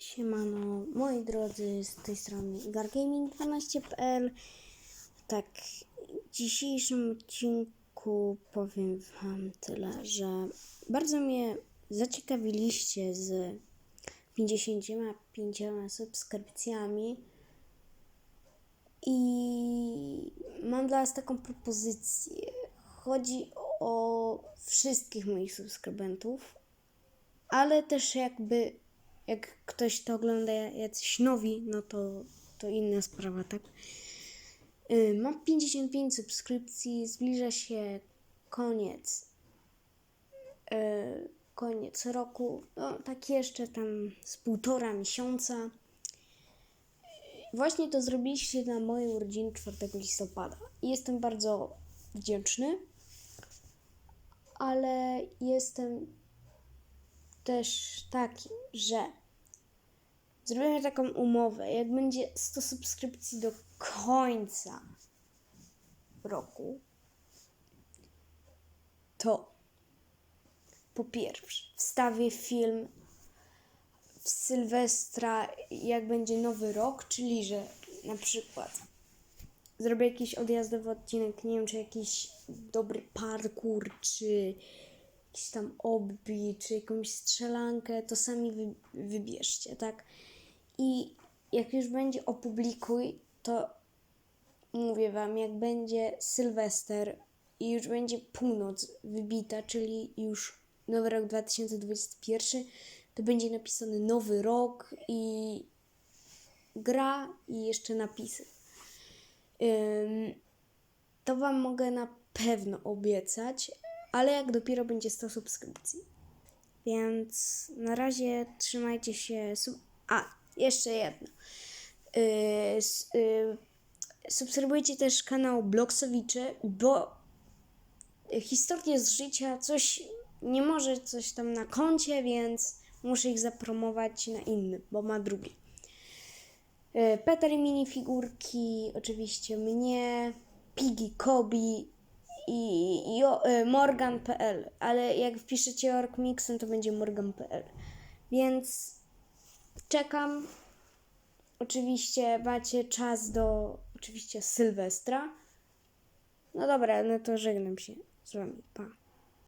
Siemano, moi drodzy, z tej strony gargaming12.pl Tak, w dzisiejszym odcinku powiem wam tyle, że bardzo mnie zaciekawiliście z 55 subskrypcjami i mam dla was taką propozycję. Chodzi o wszystkich moich subskrybentów, ale też jakby jak ktoś to ogląda jacyś nowi, no to, to inna sprawa, tak? Y, Mam 55 subskrypcji, zbliża się koniec y, koniec roku, no tak jeszcze tam z półtora miesiąca. Właśnie to zrobiliście na moje urodziny 4 listopada i jestem bardzo wdzięczny, ale jestem też taki, że zrobimy taką umowę. Jak będzie 100 subskrypcji do końca roku, to po pierwsze wstawię film w Sylwestra, jak będzie nowy rok, czyli że na przykład zrobię jakiś odjazdowy odcinek, nie wiem, czy jakiś dobry parkour, czy jakiś tam obbi, czy jakąś strzelankę, to sami wy, wybierzcie, tak? I jak już będzie opublikuj, to mówię wam, jak będzie Sylwester i już będzie północ wybita, czyli już nowy rok 2021, to będzie napisany nowy rok i gra i jeszcze napisy. To Wam mogę na pewno obiecać, ale jak dopiero będzie 100 subskrypcji. Więc na razie trzymajcie się. Sub- A, jeszcze jedno. Yy, yy, subskrybujcie też kanał Bloksowicze, bo historie z życia, coś nie może coś tam na koncie, więc muszę ich zapromować na inny, bo ma drugi. E, Peter minifigurki, oczywiście mnie, Piggy Kobi i, e, Morgan.pl, ale jak wpiszecie Orkmixem, to będzie Morgan.pl. Więc czekam. Oczywiście macie czas do oczywiście Sylwestra. No dobra, no to żegnam się z wami. Pa.